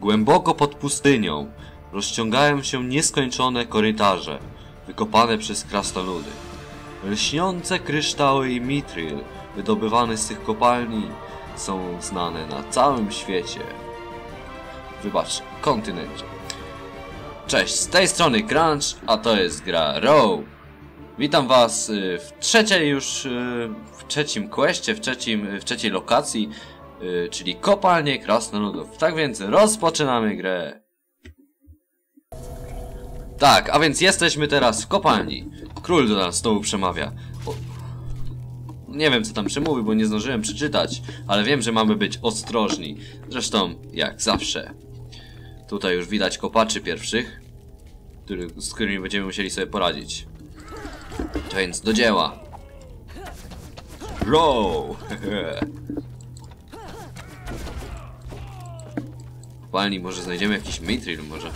Głęboko pod pustynią rozciągają się nieskończone korytarze, wykopane przez krasnoludy. Lśniące kryształy i mitril wydobywane z tych kopalni są znane na całym świecie. Wybacz, kontynencie. Cześć, z tej strony Crunch, a to jest gra Row. Witam was y, w trzeciej już, y, w trzecim questie, w, trzecim, w trzeciej lokacji, y, czyli kopalnie krasnoludów. Tak więc rozpoczynamy grę. Tak, a więc jesteśmy teraz w kopalni. Król do nas znowu przemawia. O... Nie wiem co tam przemówi, bo nie zdążyłem przeczytać, ale wiem, że mamy być ostrożni. Zresztą, jak zawsze. Tutaj już widać kopaczy pierwszych, który, z którymi będziemy musieli sobie poradzić. To więc do dzieła. Row! kopalni może znajdziemy jakiś mitril, może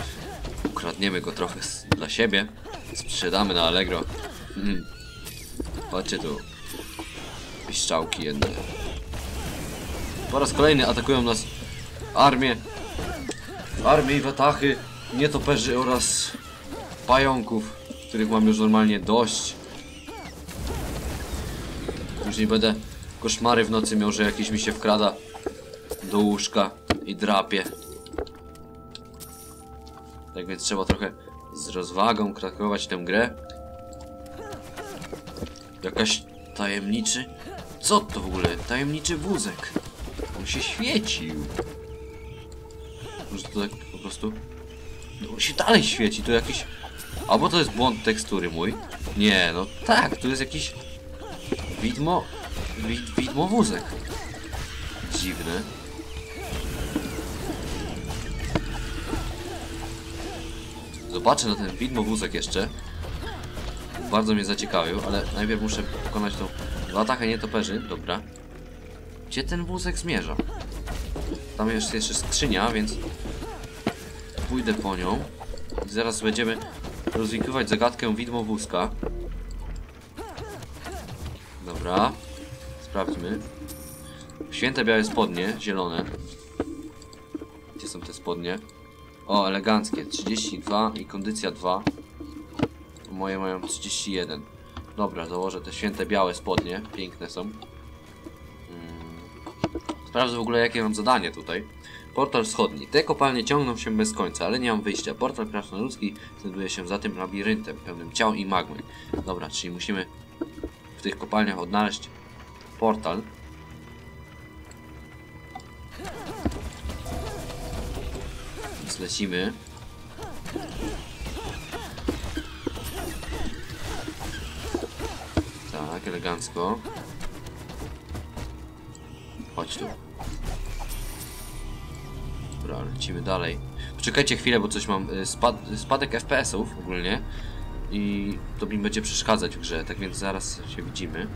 ukradniemy go trochę dla siebie. Sprzedamy na Allegro. Mm. Chodźcie tu. Piszczałki jedne. Po raz kolejny atakują nas armie. Armie i watachy, nietoperzy oraz pająków, których mam już normalnie dość. Już nie będę koszmary w nocy miał, że jakiś mi się wkrada do łóżka i drapie. Tak więc trzeba trochę z rozwagą krakować tę grę. Jakaś tajemniczy... Co to w ogóle? Tajemniczy wózek. On się świecił. Może to tak po prostu... No, on się dalej świeci, to jakiś... Albo to jest błąd tekstury mój. Nie, no tak, to jest jakiś... Widmo... Wid, widmo wózek. Dziwne. Zobaczę na ten widmo wózek jeszcze. Bardzo mnie zaciekawił, ale najpierw muszę pokonać tą latachę nietoperzy. Dobra. Gdzie ten wózek zmierza? Tam jest jeszcze skrzynia, więc pójdę po nią. I zaraz będziemy rozwikływać zagadkę widmo wózka. Dobra. Sprawdźmy. Święte białe spodnie, zielone. Gdzie są te spodnie? O, eleganckie. 32 i kondycja 2. Moje mają 31. Dobra, założę te święte białe spodnie. Piękne są. Mm. Sprawdzę w ogóle jakie mam zadanie tutaj. Portal wschodni. Te kopalnie ciągną się bez końca, ale nie mam wyjścia. Portal krasnoludzki znajduje się za tym labiryntem, pełnym ciał i magmy. Dobra, czyli musimy w tych kopalniach odnaleźć portal. Lecimy. Tak, elegancko. Chodź tu. Dobra, lecimy dalej. Poczekajcie chwilę, bo coś mam. y, Spad spadek FPS-ów ogólnie. I to mi będzie przeszkadzać w grze, tak więc zaraz się widzimy.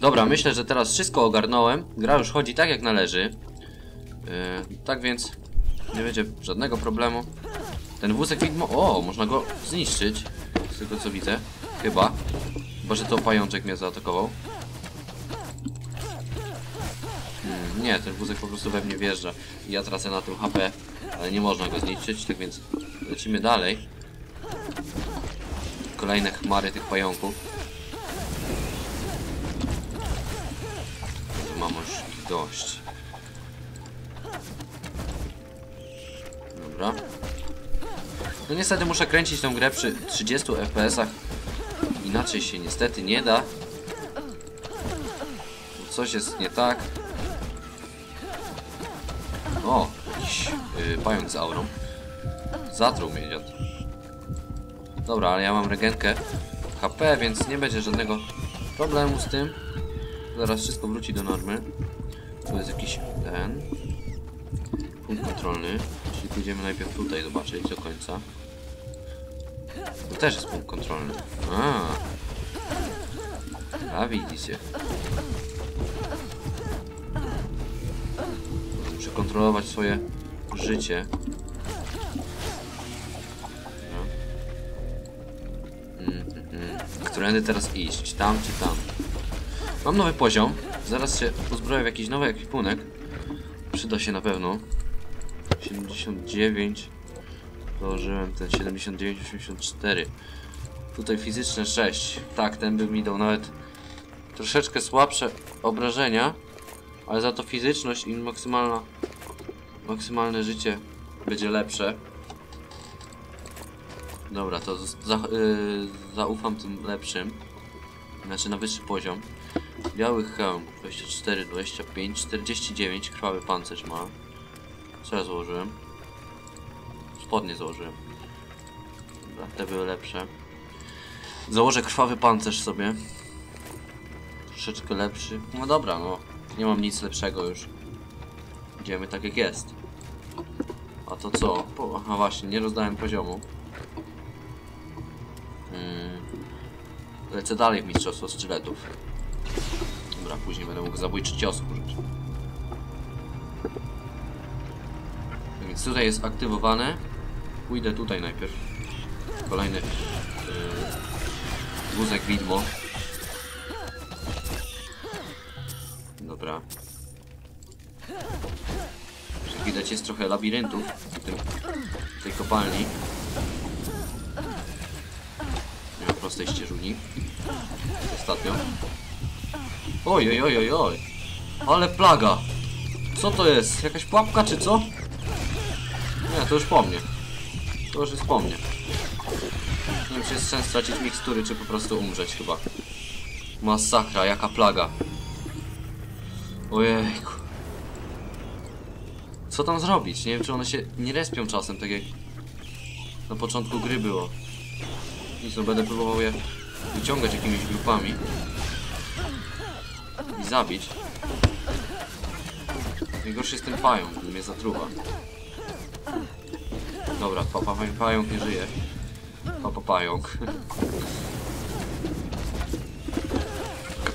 Dobra, myślę, że teraz wszystko ogarnąłem. Gra już chodzi tak jak należy. Yy, tak więc nie będzie żadnego problemu. Ten wózek widmo... O, można go zniszczyć. Z tego co widzę. Chyba. Chyba, że to pajączek mnie zaatakował. Hmm, nie, ten wózek po prostu we mnie wjeżdża. Ja tracę na tym HP, ale nie można go zniszczyć, tak więc lecimy dalej. Kolejne chmary tych pająków. Mam już dość. Dobra. No niestety muszę kręcić tę grę przy 30 FPS-ach. Inaczej się niestety nie da. Coś jest nie tak. O, jakiś yy, pająk z aurą. Zatruł mnie dziad. Dobra, ale ja mam regenkę HP, więc nie będzie żadnego problemu z tym. Zaraz wszystko wróci do normy. Tu jest jakiś ten punkt kontrolny. Czyli pójdziemy najpierw tutaj zobaczyć do końca. To też jest punkt kontrolny. A, widzicie. Muszę kontrolować swoje życie. Którędy teraz iść? Tam czy tam? Mam nowy poziom. Zaraz się uzbroję w jakiś nowy ekwipunek. Przyda się na pewno. 79. Dołożyłem ten 79, 84. Tutaj fizyczne 6. Tak, ten by mi dał nawet troszeczkę słabsze obrażenia, ale za to fizyczność i maksymalna, maksymalne życie będzie lepsze. Dobra, to za, yy, zaufam tym lepszym. Znaczy na wyższy poziom. Biały hełm 24, 25, 49, krwawy pancerz ma. Co ja założyłem? Spodnie założyłem. Dobra, te były lepsze. Założę krwawy pancerz sobie. Troszeczkę lepszy. No dobra, no. Nie mam nic lepszego już. Idziemy tak jak jest. A to co? Po, aha właśnie, nie rozdałem poziomu. Hmm. Lecę dalej w mistrzostwo sztyletów. Dobra, później będę mógł zabójczy cios użyć. Więc tutaj jest aktywowane. Pójdę tutaj najpierw. Kolejny yy, wózek widmo. Dobra. Jak widać jest trochę labiryntów w, tym, w tej kopalni. Nie ma prostej ścieżuni. Ostatnio. Oj, oj, oj, oj, oj. Ale plaga. Co to jest? Jakaś pułapka czy co? To już po mnie. To już jest po mnie. Nie wiem, czy jest sens stracić mikstury, czy po prostu umrzeć chyba. Masakra, jaka plaga. Ojejku. Co tam zrobić? Nie wiem, czy one się nie respią czasem, tak jak na początku gry było. Nic, no będę próbował je wyciągać jakimiś grupami. I zabić. Najgorszy jest ten pająk, który mnie zatruwa. Dobra, papa pa, pająk nie żyje. Papa pająk.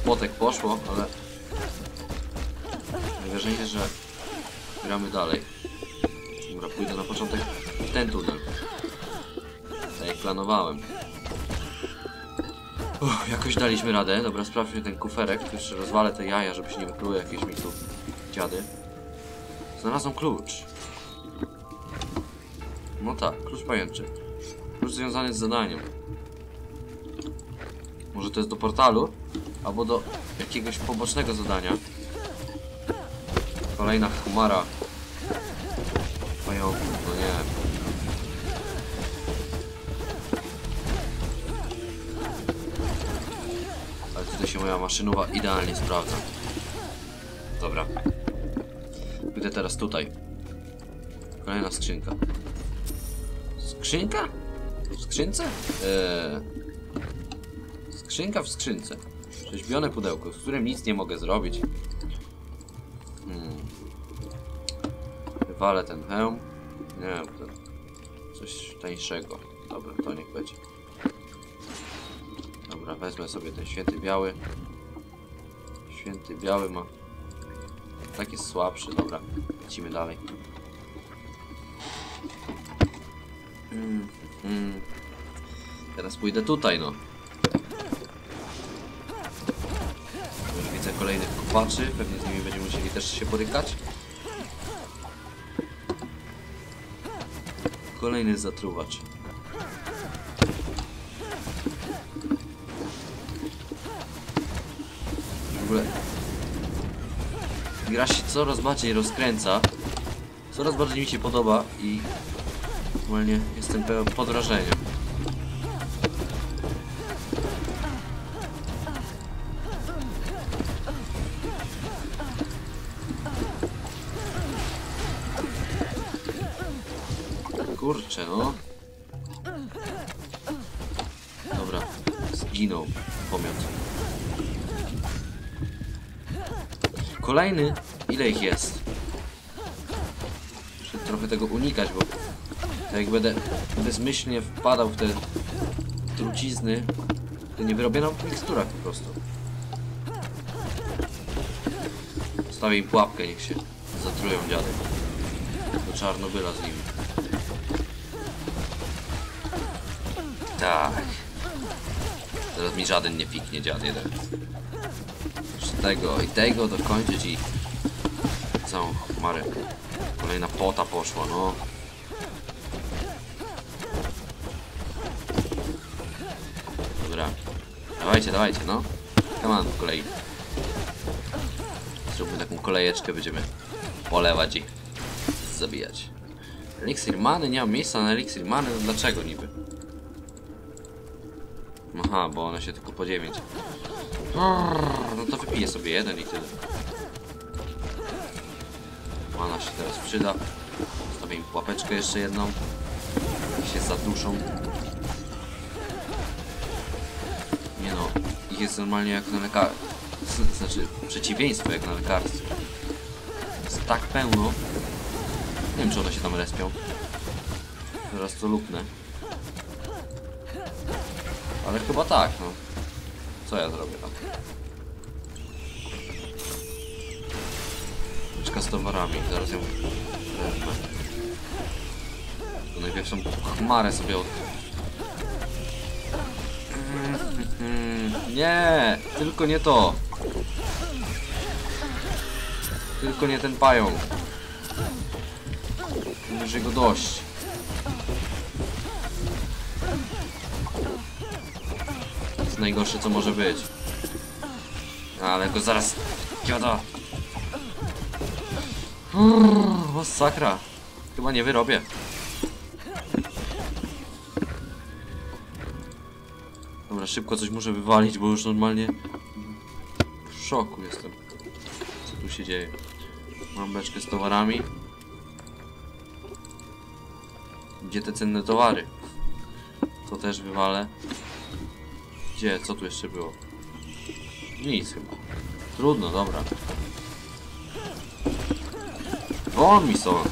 Potek poszło, ale... Najważniejsze, że gramy dalej. Dobra, pójdę na początek w ten tunel. Tak jak planowałem. Uff, jakoś daliśmy radę. Dobra, sprawdźmy ten kuferek. Tu jeszcze rozwalę te jaja, żeby się nie wypluły jakieś mi tu dziady. Znalazłem klucz. No tak, klucz pajęczy. Klucz związany z zadaniem. Może to jest do portalu? Albo do jakiegoś pobocznego zadania. Kolejna humara. Pająków, no nie. Ale tutaj się moja maszynowa idealnie sprawdza. Dobra. Pójdę teraz tutaj. Kolejna skrzynka. Skrzynka? W skrzynce? Eee... Skrzynka w skrzynce. Rzeźbione pudełko, z którym nic nie mogę zrobić. Hmm. Wywalę ten hełm. Nie wiem, to coś tańszego. Dobra, to niech będzie. Dobra, wezmę sobie ten święty biały. Święty biały ma. Tak jest słabszy, dobra. Lecimy dalej. Mm, mm. Teraz pójdę tutaj, no. Już widzę kolejnych kopaczy, pewnie z nimi będziemy musieli też się borykać. Kolejny zatruwacz. W ogóle gra się coraz bardziej rozkręca. Coraz bardziej mi się podoba i normalnie jestem pe- pod wrażeniem. Kurczę, no. Dobra, zginął pomiot. Kolejny? Ile ich jest? Muszę trochę tego unikać, bo tak jak będę bezmyślnie wpadał w te trucizny, to nie wyrobię na miksturach po prostu. Stawię im pułapkę, niech się zatrują dziadek. Do Czarnobyla z nimi. Tak. Teraz mi żaden nie piknie dziad jeden. Jeszcze tego i tego dokończyć i całą chmarę Kolejna pota poszła, no. Dawajcie, dawajcie, no. Come on, po kolei. Zróbmy taką kolejeczkę, będziemy polewać i zabijać. Elixir many, nie mam miejsca na elixir many, no dlaczego niby? Aha, bo one się tylko po 9. No to wypiję sobie jeden i tyle. Mana się teraz przyda. Zostawię im pułapeczkę jeszcze jedną. I się zaduszą. Jest normalnie jak na lekarstwie. Znaczy, przeciwieństwo jak na lekarstwie. Jest tak pełno. Nie wiem, czy one się tam respią. Teraz to lupnę. Ale chyba tak, no. Co ja zrobię tam? Paczka z towarami, zaraz ją najpierw tą chmarę sobie od... Nie! Tylko nie to! Tylko nie ten pająk. Już go dość. To jest najgorsze co może być. Ale go zaraz... Kiodo! Masakra. Chyba nie wyrobię. Szybko coś muszę wywalić, bo już normalnie w szoku jestem. Co tu się dzieje? Mam beczkę z towarami. Gdzie te cenne towary? To też wywalę. Gdzie? Co tu jeszcze było? Nic chyba. Trudno, dobra. Won mi są.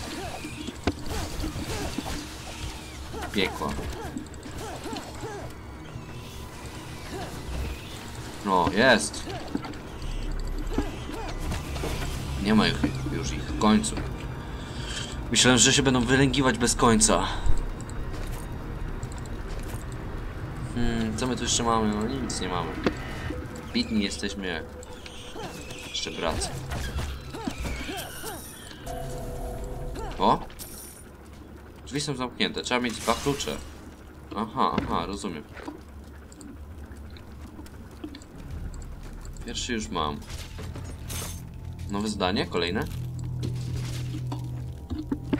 Piekła. No, jest. Nie ma ich, już ich w końcu. Myślałem, że się będą wylęgiwać bez końca. Hmm, co my tu jeszcze mamy? No nic nie mamy. Bitni jesteśmy jak... Jeszcze bracy. O! Drzwi są zamknięte. Trzeba mieć dwa klucze. Aha, aha, rozumiem. Pierwszy już mam. Nowe zdanie? Kolejne?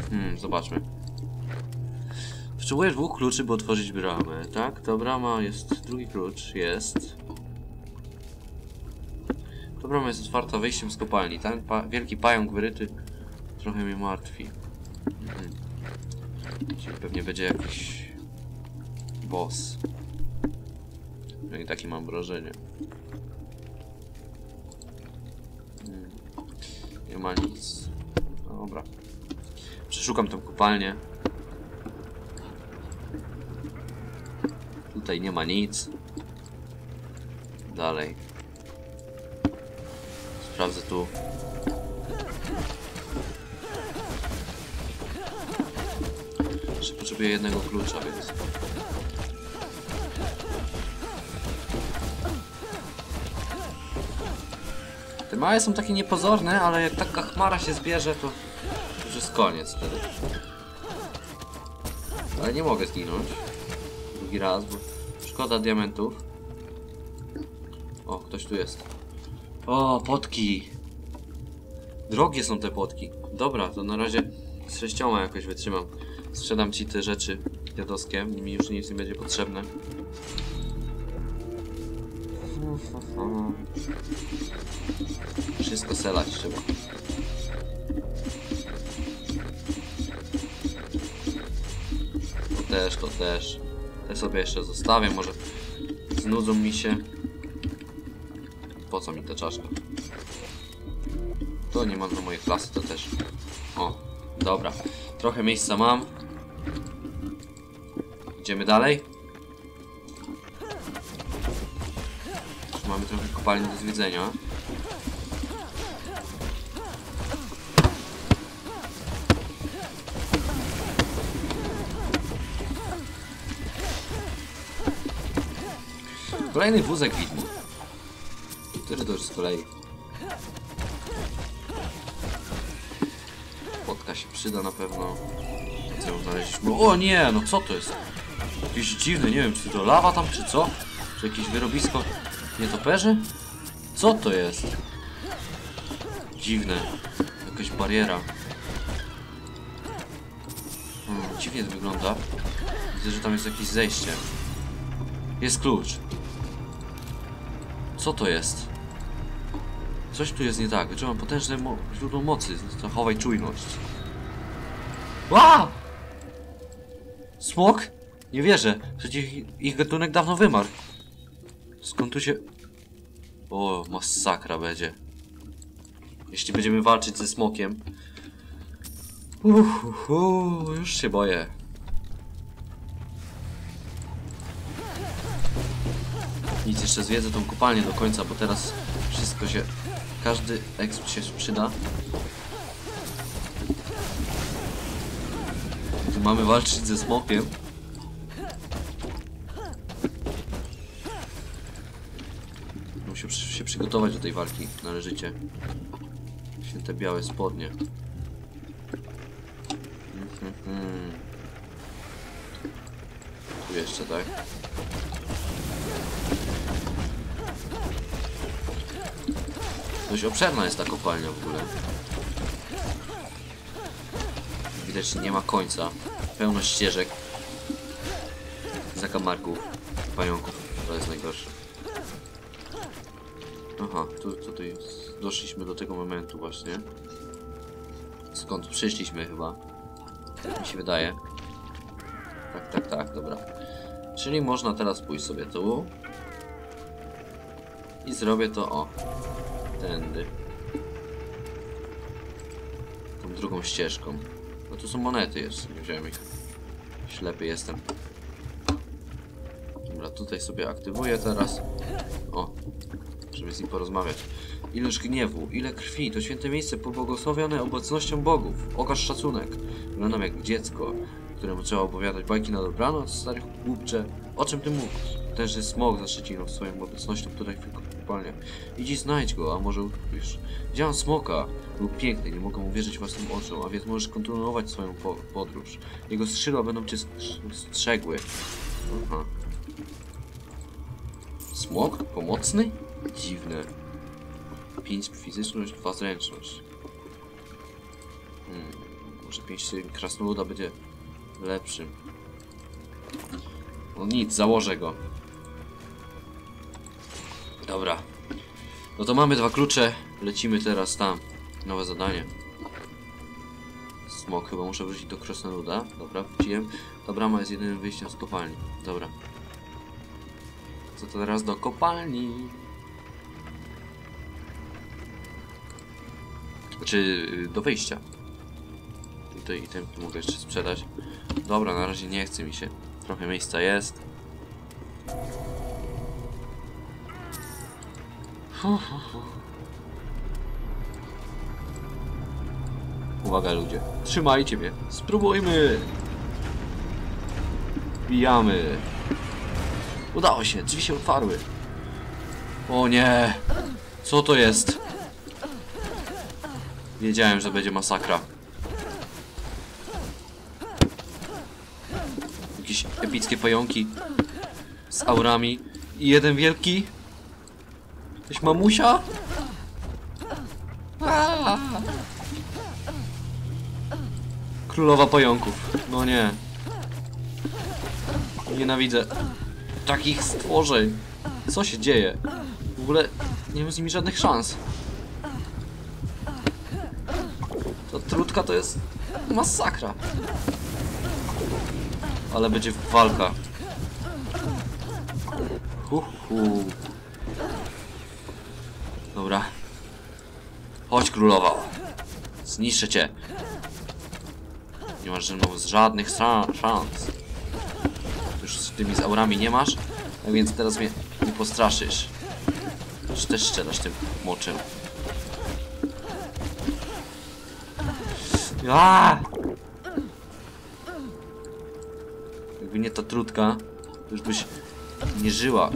Hmm, zobaczmy. Potrzebujesz dwóch kluczy, by otworzyć bramę, tak? Ta brama jest... Drugi klucz jest... Ta brama jest otwarta wejściem z kopalni. Ten pa wielki pająk wyryty trochę mnie martwi. Mhm. Czyli pewnie będzie jakiś... boss. No i takie mam wrażenie. Nie ma nic. Dobra. Przeszukam tą kopalnię. Tutaj nie ma nic. Dalej. Sprawdzę tu. Jeszcze potrzebuję jednego klucza, więc... Te małe są takie niepozorne, ale jak taka chmara się zbierze, to już jest koniec wtedy. Ale nie mogę zginąć. Drugi raz, bo szkoda diamentów. O, ktoś tu jest. O, potki. Drogie są te potki. Dobra, to na razie z sześcioma jakoś wytrzymam. Sprzedam ci te rzeczy jadowskie, mi już nic nie będzie potrzebne. Wszystko selać trzeba. To też, to też. Te sobie jeszcze zostawię, może znudzą mi się. Po co mi ta czaszka? To nie mam na mojej klasy, to też. O, dobra. Trochę miejsca mam. Idziemy dalej. Mamy trochę kopalni do zwiedzenia. Kolejny wózek widmo. Który to już z kolei? Latarka się przyda na pewno. Co ją znaleźliśmy? O nie, no co to jest? Jakieś dziwne, nie wiem, czy to lawa tam, czy co? Czy jakieś wyrobisko nietoperzy? Co to jest? Dziwne. Jakaś bariera. Hmm, dziwnie to wygląda. Widzę, że tam jest jakieś zejście. Jest klucz. Co to jest? Coś tu jest nie tak. Wyczuwam potężne mo źródło mocy. Zachowaj czujność. Ła! Smok? Nie wierzę. Przecież ich- ich gatunek dawno wymarł. Skąd tu się... O, masakra będzie. Jeśli będziemy walczyć ze smokiem. Uff, już się boję. Nic, jeszcze zwiedzę tą kopalnię do końca, bo teraz wszystko się... Każdy exp się przyda. Tu mamy walczyć ze smokiem. Muszę się przygotować do tej walki należycie. Święte białe spodnie. Mhm, mhm. Tu jeszcze, tak? Dość obszerna jest ta kopalnia w ogóle. Widać, nie ma końca. Pełno ścieżek. Zakamarków. Pająków. To jest najgorsze. Aha, tu, tutaj doszliśmy do tego momentu właśnie. Skąd przyszliśmy chyba. Mi się wydaje. Tak, tak, tak, dobra. Czyli można teraz pójść sobie tu. I zrobię to o. Tędy. Tą drugą ścieżką. No tu są monety jeszcze, nie wziąłem ich. Ślepy jestem. Dobra, tutaj sobie aktywuję teraz. O, żeby z nim porozmawiać. Ileż gniewu, ile krwi, to święte miejsce pobłogosławione obecnością bogów. Okaż szacunek. Wyglądam jak dziecko, któremu trzeba opowiadać bajki na dobranoc, stary głupcze. O czym ty mówisz? Też jest smog za Szczeciną swoją obecnością w kopalniach. Idź znajdź go, a może utkwisz. Widziałem smoka. Był piękny, nie mogę uwierzyć własnym oczom, a więc możesz kontynuować swoją po podróż. Jego skrzydła będą cię strz- strzegły. Aha. Smok? Pomocny? Dziwne. 5 fizyczność, 2 zręczność. Hmm, może 5 krasnoluda będzie lepszym. No nic, założę go. Dobra. No to mamy dwa klucze. Lecimy teraz tam. Nowe zadanie. Smok, chyba muszę wrócić do krasnoluda. Dobra, wróciłem. Ta brama jest jedynym wyjściem z kopalni. Dobra. Co to teraz do kopalni? Czy y, do wyjścia? Tutaj i ten mogę jeszcze sprzedać. Dobra, na razie nie chce mi się. Trochę miejsca jest. Fu, fu, fu. Uwaga ludzie, trzymajcie mnie, spróbujmy! Wbijamy. Udało się, drzwi się otwarły. O nie! Co to jest? Wiedziałem, że będzie masakra. Jakieś epickie pająki z aurami i jeden wielki. Jakaś mamusia? Aaa! Królowa pająków. No nie. Nienawidzę takich stworzeń. Co się dzieje? W ogóle nie mam z nimi żadnych szans. Ta trutka to jest masakra. Ale będzie walka. Hu, hu. Dobra. Chodź królowa. Zniszczę cię. Nie masz ze żadnych szans. Już z tymi z aurami nie masz, a więc teraz mnie nie postraszysz. Czy też strzelasz tym moczem. Aaaa! Jakby nie ta trutka, już byś nie żyła,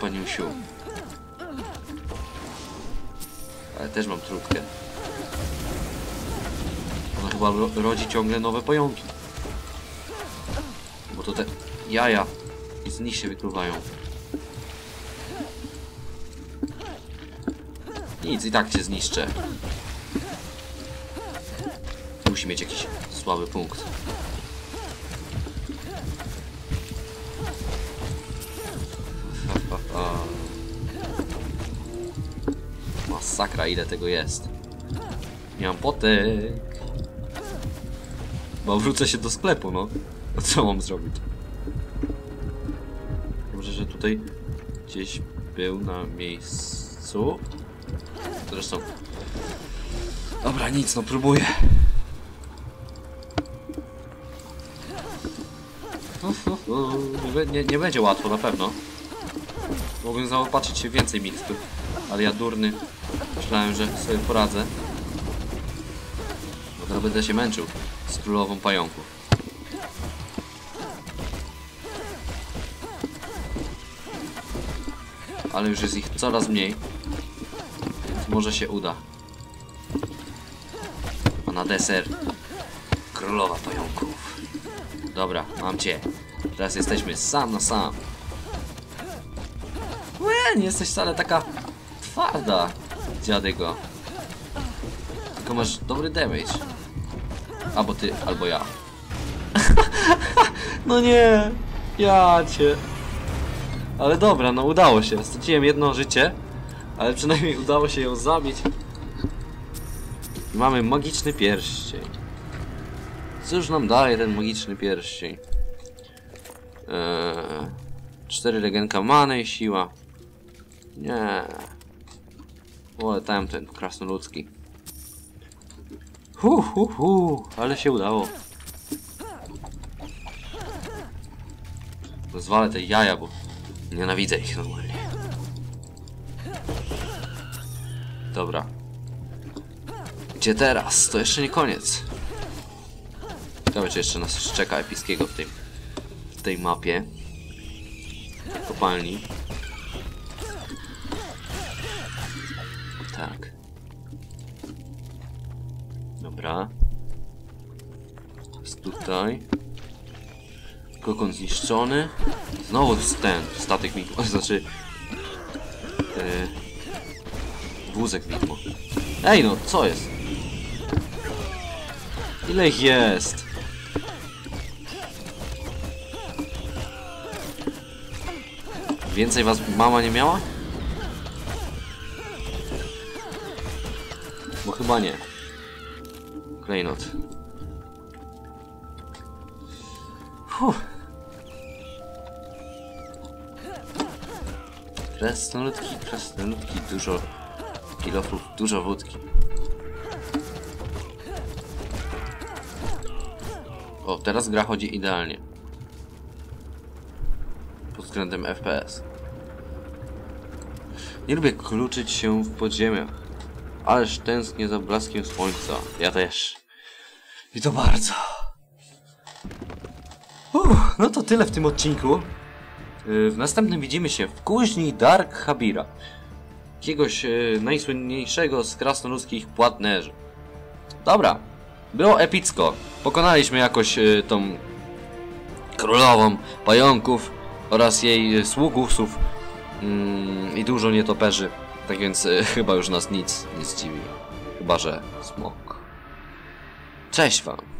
paniusiu. Też mam trutkę. Ona chyba ro rodzi ciągle nowe pająki. Bo to te jaja i z nich się wykluwają. Nic, i tak cię zniszczę. Musi mieć jakiś słaby punkt. Masakra, ile tego jest. Nie mam potek. Bo wrócę się do sklepu, no. No Co mam zrobić? Może, że tutaj gdzieś był na miejscu? Zresztą... Dobra, nic, no próbuję. Nie, nie, będzie łatwo, na pewno. Mogłem zaopatrzyć się więcej mikstur. Ale ja durny. Myślałem, że sobie poradzę. Bo teraz będę się męczył z królową pająków. Ale już jest ich coraz mniej. Więc może się uda. A na deser królowa pająków. Dobra, mam cię. Teraz jesteśmy sam na sam. Nie jesteś wcale taka twarda, dziadygo. Tylko masz dobry damage. Albo ty, albo ja. no nie, ja cię. Ale dobra, no udało się. Straciłem jedno życie, ale przynajmniej udało się ją zabić. Mamy magiczny pierścień. Cóż nam daje ten magiczny pierścień? Eee, cztery legenka many i siła. Nie. O, tamten, krasnoludzki. Hu, hu, hu, ale się udało. Rozwalę te jaja, bo nienawidzę ich normalnie. Dobra. Gdzie teraz? To jeszcze nie koniec. Ciekawe, czy jeszcze nas czeka epickiego w tej, w tej mapie. Kopalni. Dobra. Jest tutaj. Kokon zniszczony. Znowu ten statek widmo, znaczy... Yy, wózek widmo. Ej no, co jest? Ile ich jest? Więcej was mama nie miała? Bo chyba nie. Klejnot. Fuh. Krasnoludki, krasnoludki, dużo kilofów, dużo wódki. O, teraz gra chodzi idealnie. Pod względem FPS. Nie lubię kluczyć się w podziemiach. Ależ tęsknię za blaskiem słońca. Ja też. I to bardzo. Uff, no to tyle w tym odcinku. Yy, W następnym widzimy się w kuźni Dark Habira. Jakiegoś yy, najsłynniejszego z krasnoludzkich płatnerzy. Dobra, było epicko. Pokonaliśmy jakoś yy, tą królową pająków oraz jej sługusów mm, i dużo nietoperzy. Tak więc chyba już nas nic nie zdziwi. Chyba, że smok. Cześć wam.